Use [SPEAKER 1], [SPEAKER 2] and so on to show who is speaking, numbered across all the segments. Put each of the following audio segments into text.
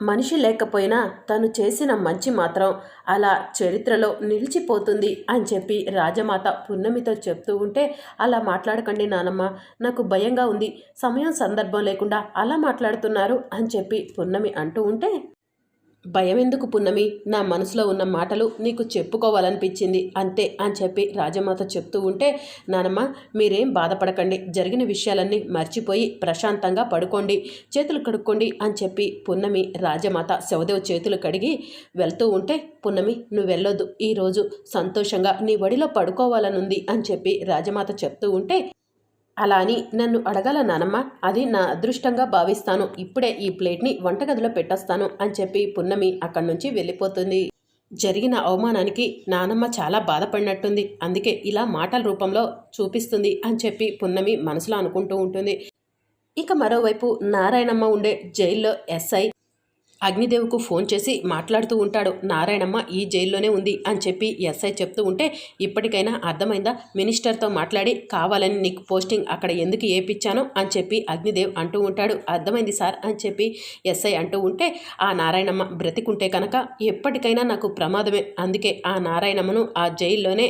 [SPEAKER 1] మనిషి లేకపోయినా తను చేసిన మంచి మాత్రం అలా చరిత్రలో నిలిచిపోతుంది అని చెప్పి రాజమాత పున్నమితో చెప్తూ ఉంటే అలా మాట్లాడకండి నానమ్మ నాకు భయంగా ఉంది. సమయం సందర్భం లేకుండా అలా మాట్లాడుతున్నారు అని చెప్పి పున్నమి అంటూ ఉంటే భయం ఎందుకు పున్నమి? నా మనసులో ఉన్న మాటలు నీకు చెప్పుకోవాలనిపించింది. అంతే అని చెప్పి రాజమాత చెప్తూ ఉంటే నానమ్మ మీరేం బాధపడకండి. జరిగిన విషయాలన్నీ మర్చిపోయి ప్రశాంతంగా పడుకోండి. చేతులు కడుక్కోండి అని చెప్పి పున్నమి రాజమాత శవదేవ్ చేతులు కడిగి వెళ్తూ ఉంటే పున్నమి నువ్వు వెళ్ళొద్దు. ఈరోజు సంతోషంగా నీ ఒడిలో పడుకోవాలనుంది అని చెప్పి రాజమాత చెప్తూ ఉంటే అలా అని నన్ను అడగాల నానమ్మ. అది నా అదృష్టంగా భావిస్తాను. ఇప్పుడే ఈ ప్లేట్ని వంటగదిలో పెట్టేస్తాను అని చెప్పి పున్నమి అక్కడి నుంచి వెళ్ళిపోతుంది. జరిగిన అవమానానికి నానమ్మ చాలా బాధపడినట్టుంది. అందుకే ఇలా మాటల రూపంలో చూపిస్తుంది అని చెప్పి పున్నమి మనసులో అనుకుంటూ ఉంటుంది. ఇక మరోవైపు నారాయణమ్మ ఉండే జైల్లో ఎస్ఐ అగ్నిదేవుకు ఫోన్ చేసి మాట్లాడుతూ ఉంటాడు. నారాయణమ్మ ఈ జైల్లోనే ఉంది అని చెప్పి ఎస్ఐ చెప్తూ ఉంటే ఇప్పటికైనా అర్థమైందా? మినిస్టర్తో మాట్లాడి కావాలని నీకు పోస్టింగ్ అక్కడ ఎందుకు ఏపిచ్చానో అని చెప్పి అగ్నిదేవ్ అంటూ ఉంటాడు. అర్థమైంది సార్ అని చెప్పి ఎస్ఐ అంటూ ఉంటే ఆ నారాయణమ్మ బ్రతికుంటే కనుక ఎప్పటికైనా నాకు ప్రమాదమే. అందుకే ఆ నారాయణమ్మను ఆ జైల్లోనే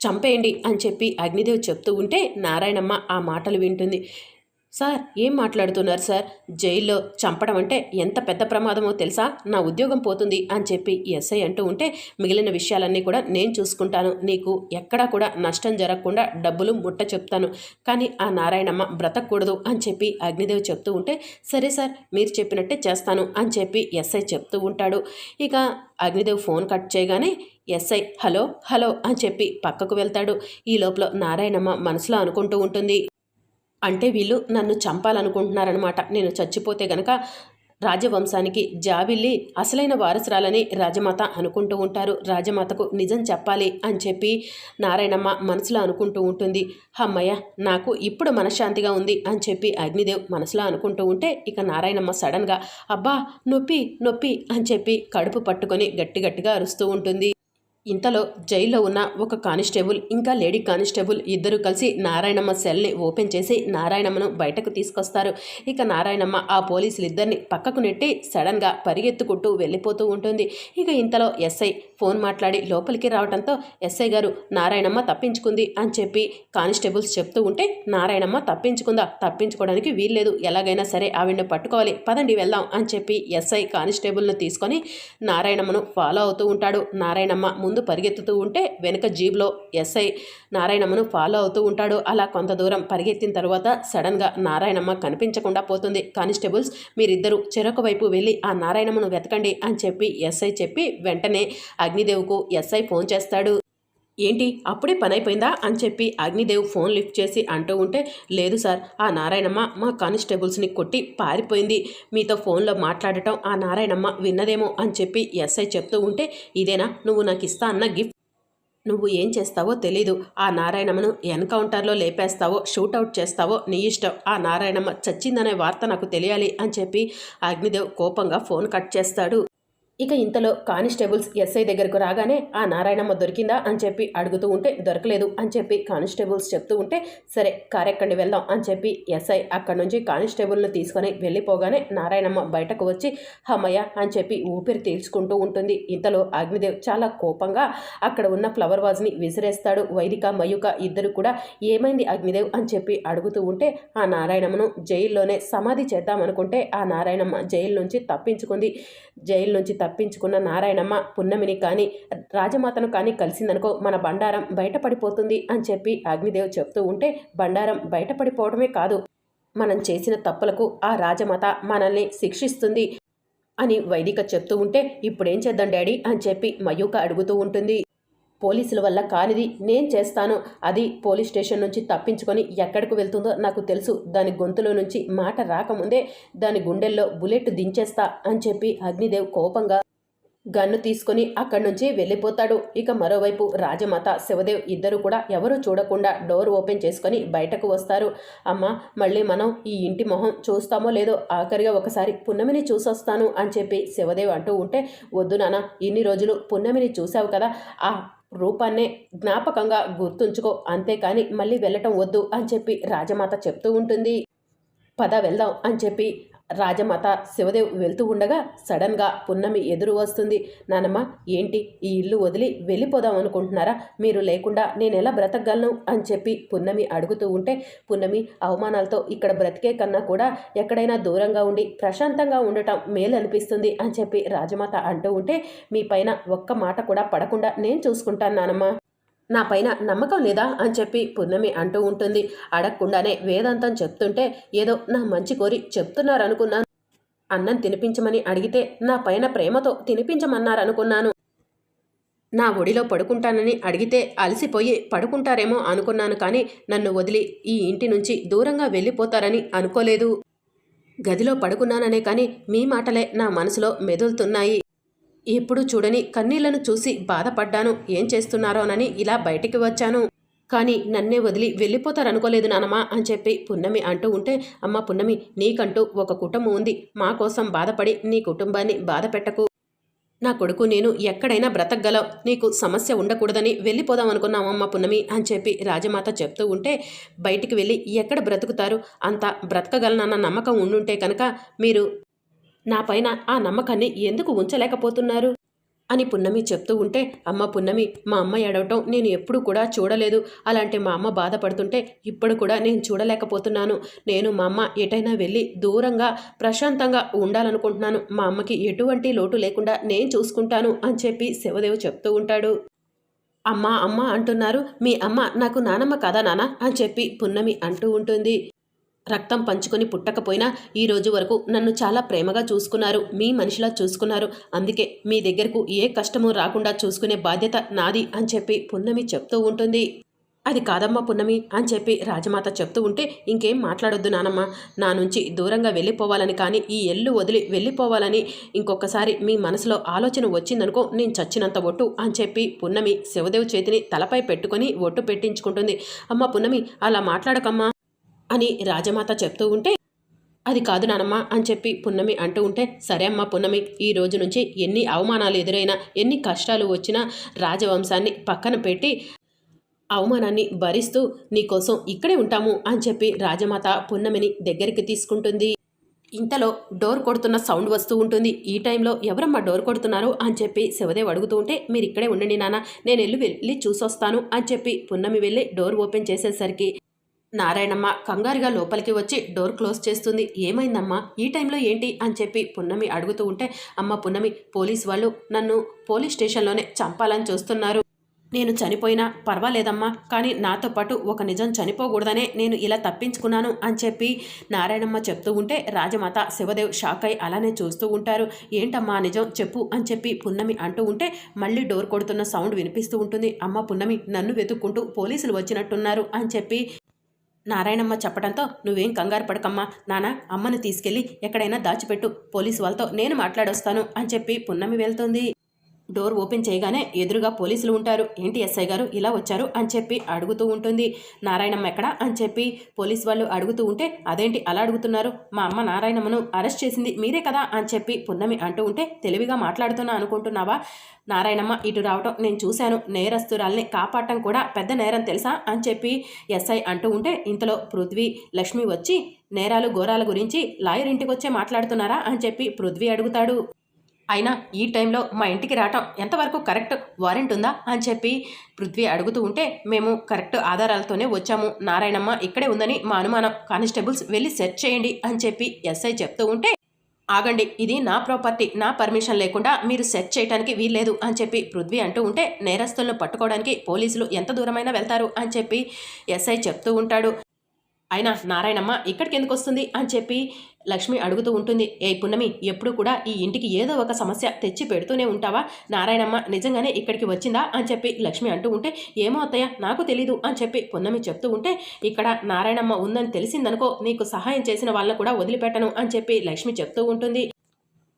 [SPEAKER 1] చంపేయండి అని చెప్పి అగ్నిదేవ్ చెప్తూ ఉంటే నారాయణమ్మ ఆ మాటలు వింటుంది. సార్ ఏం మాట్లాడుతున్నారు సార్? జైల్లో చంపడం అంటే ఎంత పెద్ద ప్రమాదమో తెలుసా? నా ఉద్యోగం పోతుంది అని చెప్పి ఎస్ఐ అంటూ ఉంటే మిగిలిన విషయాలన్నీ కూడా నేను చూసుకుంటాను. నీకు ఎక్కడా కూడా నష్టం జరగకుండా డబ్బులు ముట్ట చెప్తాను. కానీ ఆ నారాయణమ్మ బ్రతకూడదు అని చెప్పి అగ్నిదేవ్ చెప్తూ ఉంటే సరే సార్ మీరు చెప్పినట్టే చేస్తాను అని చెప్పి ఎస్ఐ చెప్తూ ఉంటాడు. ఇక అగ్నిదేవ్ ఫోన్ కట్ చేయగానే ఎస్ఐ హలో హలో అని చెప్పి పక్కకు వెళ్తాడు. ఈ లోపల నారాయణమ్మ మనసులో అనుకుంటూ ఉంటుంది. అంటే వీళ్ళు నన్ను చంపాలనుకుంటున్నారనమాట నేను చచ్చిపోతే గనక రాజవంశానికి జాబిల్లి అసలైన వారసురాలని రాజమాత అనుకుంటూ ఉంటారు. రాజమాతకు నిజం చెప్పాలి అని చెప్పి నారాయణమ్మ మనసులో అనుకుంటూ ఉంటుంది. అమ్మయ్య నాకు ఇప్పుడు మనశ్శాంతిగా ఉంది అని చెప్పి అగ్నిదేవ్ మనసులో అనుకుంటూ ఉంటే ఇక నారాయణమ్మ సడన్గా అబ్బా నొప్పి నొప్పి అని చెప్పి కడుపు పట్టుకొని గట్టి గట్టిగా అరుస్తూ ఉంటుంది. ఇంతలో జైల్లో ఉన్న ఒక కానిస్టేబుల్ ఇంకా లేడీ కానిస్టేబుల్ ఇద్దరు కలిసి నారాయణమ్మ సెల్ని ఓపెన్ చేసి నారాయణమ్మను బయటకు తీసుకొస్తారు. ఇక నారాయణమ్మ ఆ పోలీసులు ఇద్దరిని పక్కకు నెట్టి సడన్గా పరిగెత్తుకుంటూ వెళ్ళిపోతూ ఉంటుంది. ఇక ఇంతలో ఎస్ఐ ఫోన్ మాట్లాడి లోపలికి రావడంతో ఎస్ఐ గారు నారాయణమ్మ తప్పించుకుంది అని చెప్పి కానిస్టేబుల్స్ చెప్తూ ఉంటే నారాయణమ్మ తప్పించుకుందా? తప్పించుకోవడానికి వీల్లేదు. ఎలాగైనా సరే ఆవిడని పట్టుకోవాలి. పదండి వెళ్దాం అని చెప్పి ఎస్ఐ కానిస్టేబుల్ను తీసుకొని నారాయణమ్మను ఫాలో అవుతూ ఉంటాడు. నారాయణమ్మ ముందు పరిగెత్తుతూ ఉంటే వెనుక జీబ్లో ఎస్ఐ నారాయణమ్మను ఫాలో అవుతూ ఉంటాడు. అలా కొంత దూరం పరిగెత్తిన తర్వాత సడన్గా నారాయణమ్మ కనిపించకుండా పోతుంది. కానిస్టేబుల్స్ మీరిద్దరూ చెరొక వైపు వెళ్ళి ఆ నారాయణమ్మను వెతకండి అని చెప్పి ఎస్ఐ చెప్పి వెంటనే అగ్నిదేవ్కు ఎస్ఐ ఫోన్ చేస్తాడు. ఏంటి? అప్పుడే పని అయిపోయిందా అని చెప్పి అగ్నిదేవ్ ఫోన్ లిఫ్ట్ చేసి అంటూ ఉంటే లేదు సార్ ఆ నారాయణమ్మ మా కానిస్టేబుల్స్ని కొట్టి పారిపోయింది. మీతో ఫోన్లో మాట్లాడటం ఆ నారాయణమ్మ విన్నదేమో అని చెప్పి ఎస్ఐ చెప్తూ ఉంటే ఇదేనా? నువ్వు నాకు ఇస్తా అన్న గిఫ్ట్. నువ్వు ఏం చేస్తావో తెలీదు. ఆ నారాయణమ్మను ఎన్కౌంటర్లో లేపేస్తావో షూటౌట్ చేస్తావో నీ ఇష్టం. ఆ నారాయణమ్మ చచ్చిందనే వార్త నాకు తెలియాలి అని చెప్పి అగ్నిదేవ్ కోపంగా ఫోన్ కట్ చేస్తాడు. ఇక ఇంతలో కానిస్టేబుల్స్ ఎస్ఐ దగ్గరకు రాగానే ఆ నారాయణమ్మ దొరికిందా? అని చెప్పి అడుగుతూ ఉంటే దొరకలేదు అని చెప్పి కానిస్టేబుల్స్ చెప్తూ ఉంటే సరే కారెక్కండి వెళ్దాం అని చెప్పి ఎస్ఐ అక్కడి నుంచి కానిస్టేబుల్ని తీసుకొని వెళ్ళిపోగానే నారాయణమ్మ బయటకు వచ్చి హమ్మయ్య అని చెప్పి ఊపిరి తీల్చుకుంటూ ఉంటుంది. ఇంతలో అగ్నిదేవ్ చాలా కోపంగా అక్కడ ఉన్న ఫ్లవర్ వాజ్ని విసిరేస్తాడు. వైదిక మయూక ఇద్దరు కూడా ఏమైంది అగ్నిదేవ్ అని చెప్పి అడుగుతూ ఉంటే ఆ నారాయణమ్మను జైల్లోనే సమాధి చేద్దామనుకుంటే ఆ నారాయణమ్మ జైలు నుంచి తప్పించుకుంది. జైలు నుంచి తప్పించుకున్న నారాయణమ్మ పున్నమిని కానీ రాజమాతను కానీ కలిసిందనుకో మన బండారం బయటపడిపోతుంది అని చెప్పి అగ్నిదేవ్ చెప్తూ ఉంటే బండారం బయటపడిపోవడమే కాదు మనం చేసిన తప్పులకు ఆ రాజమాత మనల్ని శిక్షిస్తుంది అని వైదిక చెప్తూ ఉంటే ఇప్పుడేం చేద్దాం డాడీ అని చెప్పి మయూక అడుగుతూ ఉంటుంది. పోలీసుల వల్ల కానిది నేను చేస్తాను. అది పోలీస్ స్టేషన్ నుంచి తప్పించుకొని ఎక్కడికి వెళ్తుందో నాకు తెలుసు. దాని గొంతులో నుంచి మాట రాకముందే దాని గుండెల్లో బుల్లెట్ దించేస్తా అని చెప్పి అగ్నిదేవ్ కోపంగా గన్ను తీసుకొని అక్కడి నుంచి వెళ్ళిపోతాడు. ఇక మరోవైపు రాజమాత శివదేవ్ ఇద్దరు కూడా ఎవరు చూడకుండా డోర్ ఓపెన్ చేసుకొని బయటకు వస్తారు. అమ్మ మళ్ళీ మనం ఈ ఇంటి మొహం చూస్తామో లేదో ఆఖరిగా ఒకసారి పున్నమిని చూసొస్తాను అని చెప్పి శివదేవ్ అంటూ ఉంటే వద్దు నాన్న ఇన్ని రోజులు పున్నమిని చూసావు కదా ఆ రూపాన్నే జ్ఞాపకంగా గుర్తుంచుకో అంతేకాని మళ్ళీ వెళ్ళటం వద్దు అని చెప్పి రాజమాత చెప్తూ ఉంటుంది. పద వెళ్దాం అని చెప్పి రాజమాత శివదేవ్ వెళ్తూ ఉండగా సడన్గా పున్నమి ఎదురు వస్తుంది. నానమ్మ ఏంటి? ఈ ఇల్లు వదిలి వెళ్ళిపోదాం అనుకుంటున్నారా? మీరు లేకుండా నేను ఎలా బ్రతకగలను? అని చెప్పి పున్నమి అడుగుతూ ఉంటే పున్నమి అవమానాలతో ఇక్కడ బ్రతికే కన్నా కూడా ఎక్కడైనా దూరంగా ఉండి ప్రశాంతంగా ఉండటం మేలనిపిస్తుంది అని చెప్పి రాజమాత అంటూ ఉంటే మీ పైన ఒక్క మాట కూడా పడకుండా నేను చూసుకుంటాను నానమ్మ. నా పైన నమ్మకం లేదా అని చెప్పి పున్నమి అంటూ ఉంటుంది. అడగకుండానే వేదాంతం చెప్తుంటే ఏదో నా మంచి కోరి చెప్తున్నారనుకున్నాను. అన్నం తినిపించమని అడిగితే నా పైన ప్రేమతో తినిపించమన్నారనుకున్నాను. నా ఒడిలో పడుకుంటానని అడిగితే అలసిపోయి పడుకుంటారేమో అనుకున్నాను కానీ నన్ను వదిలి ఈ ఇంటి నుంచి దూరంగా వెళ్ళిపోతారని అనుకోలేదు. గదిలో పడుకున్నాననే కానీ మీ మాటలే నా మనసులో మెదులుతున్నాయి. ఎప్పుడు చూడని కన్నీళ్ళను చూసి బాధపడ్డాను. ఏం చేస్తున్నారోనని ఇలా బయటికి వచ్చాను. కానీ నన్నే వదిలి వెళ్ళిపోతారనుకోలేదు నానమ్మా అని చెప్పి పున్నమి అంటూ ఉంటే అమ్మ పున్నమి నీకంటూ ఒక కుటుంబం ఉంది. మా కోసం బాధపడి నీ కుటుంబాన్ని బాధ పెట్టకు. నా కొడుకు నేను ఎక్కడైనా బ్రతకగలవు నీకు సమస్య ఉండకూడదని వెళ్ళిపోదాం అనుకున్నామమ్మ పున్నమి అని చెప్పి రాజమాత చెప్తూ ఉంటే బయటికి వెళ్ళి ఎక్కడ బ్రతుకుతారు? అంత బ్రతకగలనన్న నమ్మకం ఉండుంటే కనుక మీరు నా పైన ఆ నమ్మకాన్ని ఎందుకు ఉంచలేకపోతున్నారు? అని పున్నమి చెప్తూ ఉంటే అమ్మ పున్నమి మా అమ్మ ఏడవటం నేను ఎప్పుడు కూడా చూడలేదు. అలాంటి మా అమ్మ బాధపడుతుంటే ఇప్పుడు కూడా నేను చూడలేకపోతున్నాను. నేను మా అమ్మ ఎటైనా వెళ్ళి దూరంగా ప్రశాంతంగా ఉండాలనుకుంటున్నాను. మా అమ్మకి ఎటువంటి లోటు లేకుండా నేను చూసుకుంటాను అని చెప్పి శివదేవ్ చెప్తూ ఉంటాడు. అమ్మ అమ్మ అంటున్నారు. మీ అమ్మ నాకు నానమ్మ కదా నాన్న అని చెప్పి పున్నమి అంటూ ఉంటుంది. రక్తం పంచుకొని పుట్టకపోయినా ఈ రోజు వరకు నన్ను చాలా ప్రేమగా చూసుకున్నారు. మీ మనిషిలా చూసుకున్నారు. అందుకే మీ దగ్గరకు ఏ కష్టము రాకుండా చూసుకునే బాధ్యత నాది అని చెప్పి పున్నమి చెప్తూ ఉంటుంది. అది కాదమ్మా పున్నమి అని చెప్పి రాజమాత చెప్తూ ఉంటే ఇంకేం మాట్లాడొద్దు నానమ్మ. నా నుంచి దూరంగా వెళ్ళిపోవాలని కానీ ఈ ఎల్లు వదిలి వెళ్ళిపోవాలని ఇంకొకసారి మీ మనసులో ఆలోచన వచ్చిందనుకో నేను చచ్చినంత ఒట్టు అని చెప్పి పున్నమి శివదేవ్ చేతిని తలపై పెట్టుకొని ఒట్టు పెట్టించుకుంటుంది. అమ్మ పున్నమి అలా మాట్లాడకమ్మా. అని రాజమాత చెప్తూ ఉంటే అది కాదు నానమ్మ అని చెప్పి పున్నమి అంటూ ఉంటే సరే అమ్మ పున్నమి ఈ రోజు నుంచి ఎన్ని అవమానాలు ఎదురైనా ఎన్ని కష్టాలు వచ్చినా రాజవంశాన్ని పక్కన పెట్టి అవమానాన్ని భరిస్తూ నీకోసం ఇక్కడే ఉంటాము అని చెప్పి రాజమాత పున్నమిని దగ్గరికి తీసుకుంటుంది. ఇంతలో డోర్ కొడుతున్న సౌండ్ వస్తూ ఉంటుంది. ఈ టైంలో ఎవరమ్మా డోర్ కొడుతున్నారు? అని చెప్పి శివదేవ్ అడుగుతూ ఉంటే మీరు ఇక్కడే ఉండండి నాన్న నేను వెళ్ళి వెళ్ళి చూసొస్తాను అని చెప్పి పున్నమి వెళ్ళి డోర్ ఓపెన్ చేసేసరికి నారాయణమ్మ కంగారుగా లోపలికి వచ్చి డోర్ క్లోజ్ చేస్తుంది. ఏమైందమ్మా? ఈ టైంలో ఏంటి? అని చెప్పి పున్నమి అడుగుతూ ఉంటే అమ్మ పున్నమి పోలీస్ వాళ్ళు నన్ను పోలీస్ స్టేషన్లోనే చంపాలని చూస్తున్నారు. నేను చనిపోయినా పర్వాలేదమ్మా కానీ నాతో పాటు ఒక నిజం చనిపోకూడదనే నేను ఇలా తప్పించుకున్నాను అని చెప్పి నారాయణమ్మ చెప్తూ ఉంటే రాజమాత శివదేవ్ షాక్ అయి అలానే చూస్తూ ఉంటారు. ఏంటమ్మా నిజం? చెప్పు అని చెప్పి పున్నమి అంటూ ఉంటే మళ్ళీ డోర్ కొడుతున్న సౌండ్ వినిపిస్తూ ఉంటుంది. అమ్మ పున్నమి నన్ను వెతుక్కుంటూ పోలీసులు వచ్చినట్టున్నారు అని చెప్పి నారాయణమ్మ చెప్పడంతో నువ్వేం కంగారు పడకమ్మా. నాన్న అమ్మను తీసుకెళ్ళి ఎక్కడైనా దాచిపెట్టు. పోలీసు వాళ్ళతో నేను మాట్లాడొస్తాను అని చెప్పి పున్నమి వెళ్తుంది. డోర్ ఓపెన్ చేయగానే ఎదురుగా పోలీసులు ఉంటారు. ఏంటి ఎస్ఐ గారు ఇలా వచ్చారు? అని చెప్పి అడుగుతూ ఉంటుంది. నారాయణమ్మ ఎక్కడా? అని చెప్పి పోలీస్ వాళ్ళు అడుగుతూ ఉంటే అదేంటి అలా అడుగుతున్నారు? మా అమ్మ నారాయణమ్మను అరెస్ట్ చేసింది మీరే కదా? అని చెప్పి పున్నమి అంటూ ఉంటే తెలివిగా మాట్లాడుతున్నా అనుకుంటున్నావా? నారాయణమ్మ ఇటు రావటం నేను చూశాను. నేరస్తురాల్ని కాపాడటం కూడా పెద్ద నేరం తెలుసా? అని చెప్పి ఎస్ఐ అంటూ ఉంటే ఇంతలో పృథ్వీ లక్ష్మి వచ్చి నేరాలు ఘోరాల గురించి లాయర్ ఇంటికి వచ్చే మాట్లాడుతున్నారా? అని చెప్పి పృథ్వీ అడుగుతాడు. అయినా ఈ టైంలో మా ఇంటికి రావటం ఎంతవరకు కరెక్ట్ వారెంట్ ఉందా అని చెప్పి పృథ్వీ అడుగుతూ ఉంటే మేము కరెక్ట్ ఆధారాలతోనే వచ్చాము. నారాయణమ్మ ఇక్కడే ఉందని మా అనుమానం. కానిస్టేబుల్స్ వెళ్ళి సెర్చ్ చేయండి అని చెప్పి ఎస్ఐ చెప్తూ ఉంటే ఆగండి ఇది నా ప్రాపర్టీ నా పర్మిషన్ లేకుండా మీరు సెర్చ్ చేయడానికి వీల్లేదు అని చెప్పి పృథ్వీ అంటూ ఉంటే నేరస్తులను పట్టుకోవడానికి పోలీసులు ఎంత దూరమైనా వెళ్తారు అని చెప్పి ఎస్ఐ చెప్తూ ఉంటాడు. అయినా నారాయణమ్మ ఇక్కడికి ఎందుకు వస్తుంది అని చెప్పి లక్ష్మి అడుగుతూ ఉంటుంది ఏ పున్నమి ఎప్పుడు కూడా ఈ ఇంటికి ఏదో ఒక సమస్య తెచ్చి పెడుతూనే ఉంటావా? నారాయణమ్మ నిజంగానే ఇక్కడికి వచ్చిందా? అని చెప్పి లక్ష్మి అంటూ ఉంటే ఏమో అత్తయ్య నాకు తెలీదు అని చెప్పి పున్నమి చెప్తూ ఉంటే ఇక్కడ నారాయణమ్మ ఉందని తెలిసిందనుకో నీకు సహాయం చేసిన వాళ్ళని కూడా వదిలిపెట్టను అని చెప్పి లక్ష్మి చెప్తూ ఉంటుంది.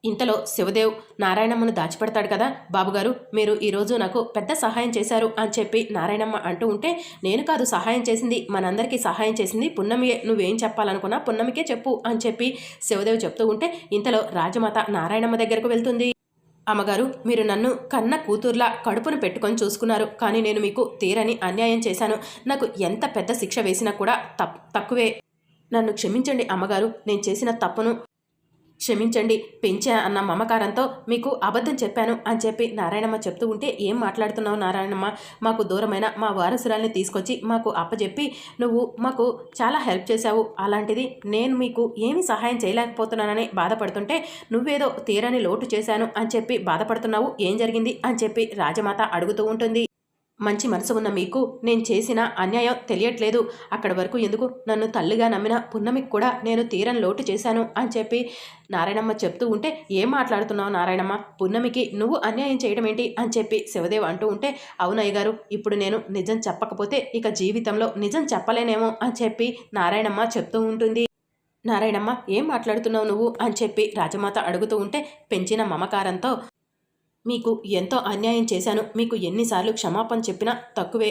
[SPEAKER 1] ఇంతలో శివదేవ్ నారాయణమ్మను దాచిపెడతాడు కదా? బాబుగారు మీరు ఈరోజు నాకు పెద్ద సహాయం చేశారు అని చెప్పి నారాయణమ్మ అంటూ ఉంటే నేను కాదు సహాయం చేసింది మనందరికీ సహాయం చేసింది పున్నమియే. నువ్వేం చెప్పాలనుకున్నా పున్నమికే చెప్పు అని చెప్పి శివదేవ్ చెప్తూ ఉంటే ఇంతలో రాజమాత నారాయణమ్మ దగ్గరకు వెళ్తుంది. అమ్మగారు మీరు నన్ను కన్న కూతుర్లా కడుపును పెట్టుకొని చూసుకున్నారు కానీ నేను మీకు తీరని అన్యాయం చేశాను. నాకు ఎంత పెద్ద శిక్ష వేసినా కూడా తక్కువే. నన్ను క్షమించండి అమ్మగారు నేను చేసిన తప్పును క్షమించండి పెంచా అన్న మమకారంతో మీకు అబద్ధం చెప్పాను అని చెప్పి నారాయణమ్మ చెప్తూ ఉంటే ఏం మాట్లాడుతున్నావు నారాయణమ్మ? మాకు దూరమైన మా వారసురాల్ని తీసుకొచ్చి మాకు అప్పచెప్పి నువ్వు మాకు చాలా హెల్ప్ చేశావు. అలాంటిది నేను మీకు ఏమి సహాయం చేయలేకపోతున్నానని బాధపడుతుంటే నువ్వేదో తీరని లోటు చేశాను అని చెప్పి బాధపడుతున్నావు. ఏం జరిగింది? అని చెప్పి రాజమాత అడుగుతూ ఉంటుంది. మంచి మనసు ఉన్న మీకు నేను చేసిన అన్యాయం తెలియట్లేదు. అక్కడి వరకు ఎందుకు? నన్ను తల్లిగా నమ్మిన పున్నమికి కూడా నేను తీరని లోటు చేశాను అని చెప్పి నారాయణమ్మ చెప్తూ ఉంటే ఏం మాట్లాడుతున్నావు నారాయణమ్మ? పున్నమికి నువ్వు అన్యాయం చేయడం ఏంటి? అని చెప్పి శివదేవ్ అంటూ ఉంటే అవునయ్య గారు ఇప్పుడు నేను నిజం చెప్పకపోతే ఇక జీవితంలో నిజం చెప్పలేనేమో అని చెప్పి నారాయణమ్మ చెప్తూ ఉంటుంది. నారాయణమ్మ ఏం మాట్లాడుతున్నావు నువ్వు? అని చెప్పి రాజమాత అడుగుతూ ఉంటే పెంచిన మమకారంతో మీకు ఎంతో అన్యాయం చేశాను. మీకు ఎన్నిసార్లు క్షమాపణ చెప్పినా తక్కువే.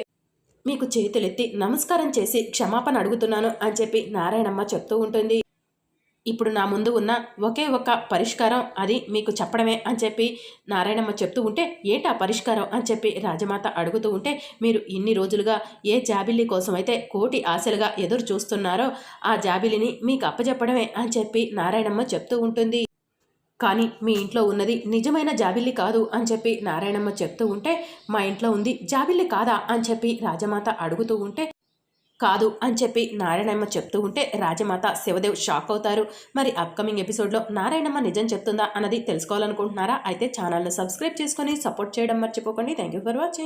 [SPEAKER 1] మీకు చేతులెత్తి నమస్కారం చేసి క్షమాపణ అడుగుతున్నాను అని చెప్పి నారాయణమ్మ చెప్తూ ఉంటుంది. ఇప్పుడు నా ముందు ఉన్న ఒకే ఒక పరిష్కారం అది మీకు చెప్పడమే అని చెప్పి నారాయణమ్మ చెప్తూ ఉంటే ఏటా పరిష్కారం అని చెప్పి రాజమాత అడుగుతూ ఉంటే మీరు ఇన్ని రోజులుగా ఏ జాబిల్లి కోసమైతే కోటి ఆశలుగా ఎదురు చూస్తున్నారో ఆ జాబిలిని మీకు అప్పచెప్పడమే అని చెప్పి నారాయణమ్మ చెప్తూ ఉంటుంది. కానీ మీ ఇంట్లో ఉన్నది నిజమైన జాబిల్లి కాదు అని చెప్పి నారాయణమ్మ చెప్తూ ఉంటే మా ఇంట్లో ఉంది జాబిల్లి కాదా అని చెప్పి రాజమాత అడుగుతూ ఉంటే కాదు అని చెప్పి నారాయణమ్మ చెప్తూ ఉంటే రాజమాత శివదేవ్ షాక్ అవుతారు. మరి అప్కమింగ్ ఎపిసోడ్లో నారాయణమ్మ నిజం చెప్తుందా అన్నది తెలుసుకోవాలనుకుంటున్నారా? అయితే ఛానల్ను సబ్స్క్రైబ్ చేసుకొని సపోర్ట్ చేయడం మర్చిపోకండి. Thank you for watching